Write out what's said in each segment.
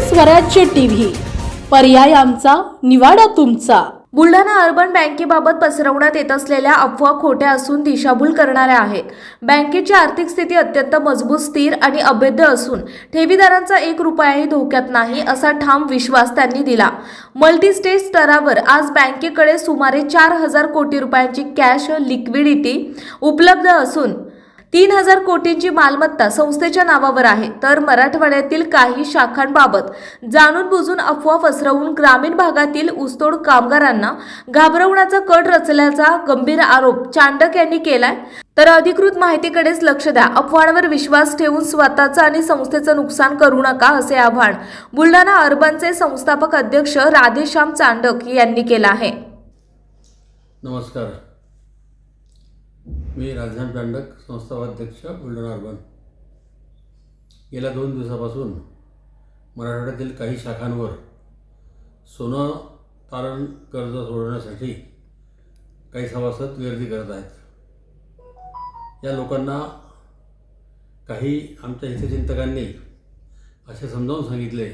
स्वराज्य टीव्ही. पर्याय आमचा निवाडा तुमचा. बुलढाणा अर्बन बँकेबाबत पसरवण्यात येत असलेल्या अफवा खोट्या असून दिशाभूल करणाऱ्या आहेत. बँकेची आर्थिक स्थिती अत्यंत मजबूत स्थिर आणि अभेद्य असून ठेवीदारांचा एक रुपयाही धोक्यात नाही असा ठाम विश्वास त्यांनी दिला. मल्टीस्टेज स्तरावर आज बँकेकडे सुमारे चार हजार कोटी रुपयांची कॅश लिक्विडिटी उपलब्ध असून तीन हजार कोटींची मालमत्ता संस्थेच्या नावावर आहे. तर मराठवाड्यातील काही शाखांबाबत जाणून बुजून अफवा पसरवून ग्रामीण भागातील ऊसतोड कामगारांना घाबरवण्याचा कट रचल्याचा गंभीर आरोप चांडक यांनी केलाय. तर अधिकृत माहितीकडेच लक्ष द्या. अफवांवर विश्वास ठेवून स्वतःचं आणि संस्थेचं नुकसान करू नका असे आव्हान बुलढाणा अर्बनचे संस्थापक अध्यक्ष राधेश्याम चांडक यांनी केलं आहे. नमस्कार. मी राजधान चांडक संस्थावाध्यक्ष बुलढाणा अर्बन. गेल्या दोन दिवसापासून मराठवाड्यातील काही शाखांवर सोनं तारण कर्ज सोडवण्यासाठी काही सभासद गर्दी करत आहेत. या लोकांना काही आमच्या हितचिंतकांनी असे समजावून सांगितले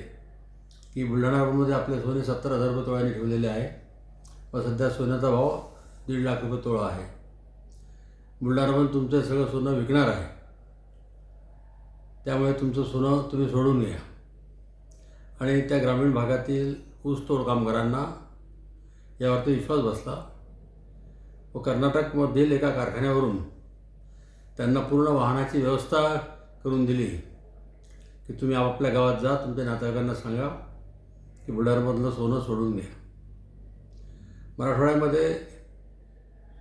की बुलढाणा अर्बनमध्ये आपले सोने सत्तर हजार रुपये तोळ्याने ठेवलेले आहे व सध्या सोन्याचा भाव दीड लाख रुपये तोळा आहे. बुलढाणामध्ये तुमचं सगळं सोनं विकणार आहे. त्यामुळे तुमचं सोनं तुम्ही सोडून घ्या आणि त्या ग्रामीण भागातील ऊसतोड कामगारांना यावरती विश्वास बसला. व कर्नाटकमधील एका कारखान्यावरून त्यांना पूर्ण वाहनाची व्यवस्था करून दिली. की तुम्ही आपापल्या गावात जा तुमच्या नातेवाईकांना सांगा की बुलढाण्यामधलं सोनं सोडून घ्या मराठवाड्यामध्ये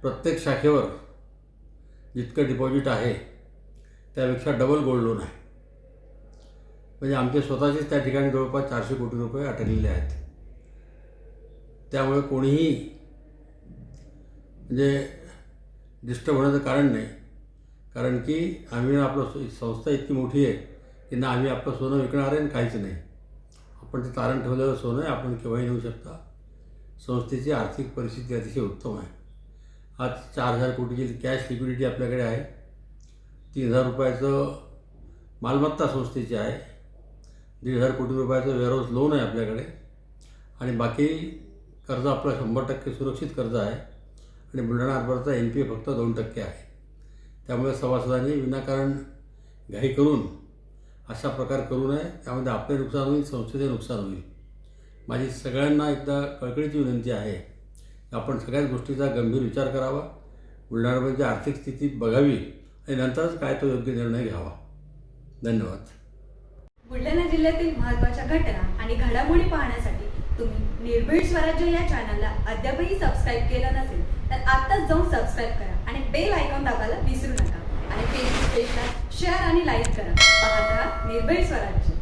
प्रत्येक शाखेवर जितकं डिपॉझिट आहे त्यापेक्षा डबल गोल्ड लोन आहे. म्हणजे आमचे स्वतःचेच त्या ठिकाणी जवळपास चारशे कोटी रुपये अटकलेले आहेत. त्यामुळे कोणीही म्हणजे डिस्टर्ब होण्याचं कारण नाही. कारण की आम्ही आपलं सो- संस्था इतकी मोठी आहे की ना आम्ही आपलं सोनं विकणार आहे आणि काहीच नाही. आपण ते तारण ठेवलेलं सोनं आहे आपण केव्हाही नेऊ शकता. संस्थेची आर्थिक परिस्थिती अतिशय उत्तम आहे. आज चार हजार कोटीची कॅश लिक्विडिटी आपल्याकडे आहे. तीन हजार रुपयाचं मालमत्ता संस्थेची आहे. दीड हजार कोटी रुपयाचं वेअरहाऊस लोन आहे आपल्याकडे. आणि बाकी कर्ज आपलं शंभर टक्के सुरक्षित कर्ज आहे. आणि बुलढाणा हार्बरचा एन पी ए फक्त दोन टक्के आहे. त्यामुळे सभासदांनी विनाकारण घाई करून अशा प्रकार करू नये. त्यामध्ये आपले नुकसान होईल संस्थेचे नुकसान होईल. माझी सगळ्यांना एकदा कळकळीची विनंती आहे. आपण सगळ्याच गोष्टीचा गंभीर विचार करावा बुलढाणामध्ये म्हणजे आर्थिक स्थिती बघावी आणि नंतरच काय तो योग्य निर्णय घ्यावा. धन्यवाद. बुलढाणा जिल्ह्यातील महत्त्वाच्या घटना आणि घडामोडी पाहण्यासाठी तुम्ही निर्भीड स्वराज्य या चॅनलला अद्यापही सबस्क्राईब केलं नसेल तर आत्ताच जाऊन सबस्क्राईब करा आणि बेल आयकॉन दाबायला विसरू नका. आणि फेसबुक पेजला शेअर आणि लाईक करा. पाहत राहा निर्भीड स्वराज्य.